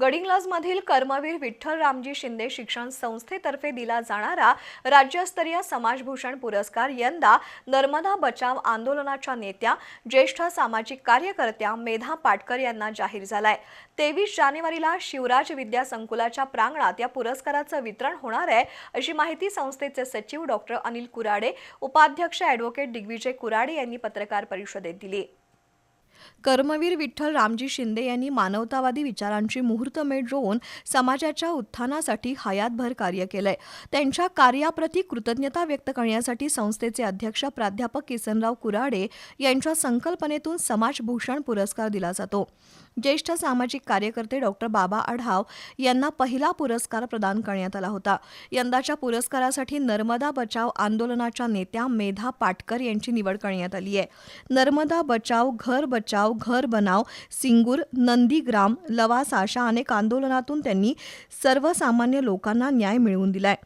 गडिंग्लाजमधील कर्मवीर विठ्ठल रामजी शिंदे शिक्षण संस्थेतर्फे दिला जाणारा राज्यस्तरीय समाजभूषण पुरस्कार यंदा नर्मदा बचाव आंदोलनाच्या नेत्या ज्येष्ठ सामाजिक कार्यकर्त्या मेधा पाटकर यांना जाहीर झालाय. तेवीस जानेवारीला शिवराज विद्या संकुलाच्या प्रांगणात या पुरस्काराचं वितरण होणार आहे अशी माहिती संस्थेचे सचिव डॉक्टर अनिल कुराडे उपाध्यक्ष ॲडव्होकेट दिग्विजय कुराडे यांनी पत्रकार परिषदेत दिली. कर्मवीर विठ्ठल रामजी शिंदे यांनी मानवतावादी विचारांची मुहूर्तमेढ रोवून समाजाच्या उत्थानासाठी हयातभर कार्य केलंय. त्यांच्या कार्याप्रती कृतज्ञता व्यक्त करण्यासाठी संस्थेचे अध्यक्ष प्राध्यापक किसनराव कुराडे यांच्या संकल्पनेतून समाजभूषण पुरस्कार दिला जातो. ज्येष्ठ सामाजिक कार्यकर्ते डॉक्टर बाबा आढाव यांना पहिला पुरस्कार प्रदान करण्यात आला होता. यंदाच्या पुरस्कारासाठी नर्मदा बचाव आंदोलनाच्या नेत्या मेधा पाटकर यांची निवड करण्यात आली आहे. नर्मदा बचाव घर बचाव बचाव घर बनाव सिंगूर नंदीग्राम लवासा अशा अनेक आंदोलनातून त्यांनी सर्वसामान्य लोकांना न्याय मिळवून दिलाय.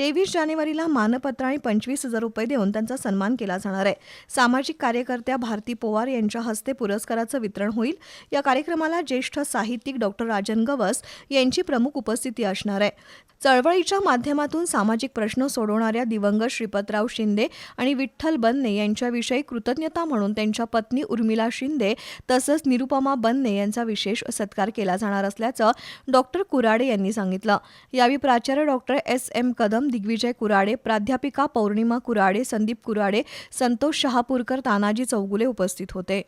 तेवीस जानेवारीला मानपत्र आणि पंचवीस हजार रुपये देऊन त्यांचा सन्मान केला जाणार आहे. सामाजिक कार्यकर्त्या भारती पोवार यांच्या हस्ते पुरस्काराचं वितरण होईल. या कार्यक्रमाला ज्येष्ठ साहित्यिक डॉक्टर राजन गवस यांची प्रमुख उपस्थिती असणार आहे. चळवळीच्या माध्यमातून सामाजिक प्रश्न सोडवणाऱ्या दिवंगत श्रीपतराव शिंदे आणि विठ्ठल बन्ने यांच्याविषयी कृतज्ञता म्हणून त्यांच्या पत्नी उर्मिला शिंदे तसंच निरुपमा बन्ने यांचा विशेष सत्कार केला जाणार असल्याचं डॉक्टर कुराडे यांनी सांगितलं. यावेळी प्राचार्य doctor S. M. Kadam Digvijay Kurade प्राध्यापिका पौर्णिमा कुराडे संदीप कुराडे संतोष शहापूरकर तानाजी चौगुले उपस्थित होते.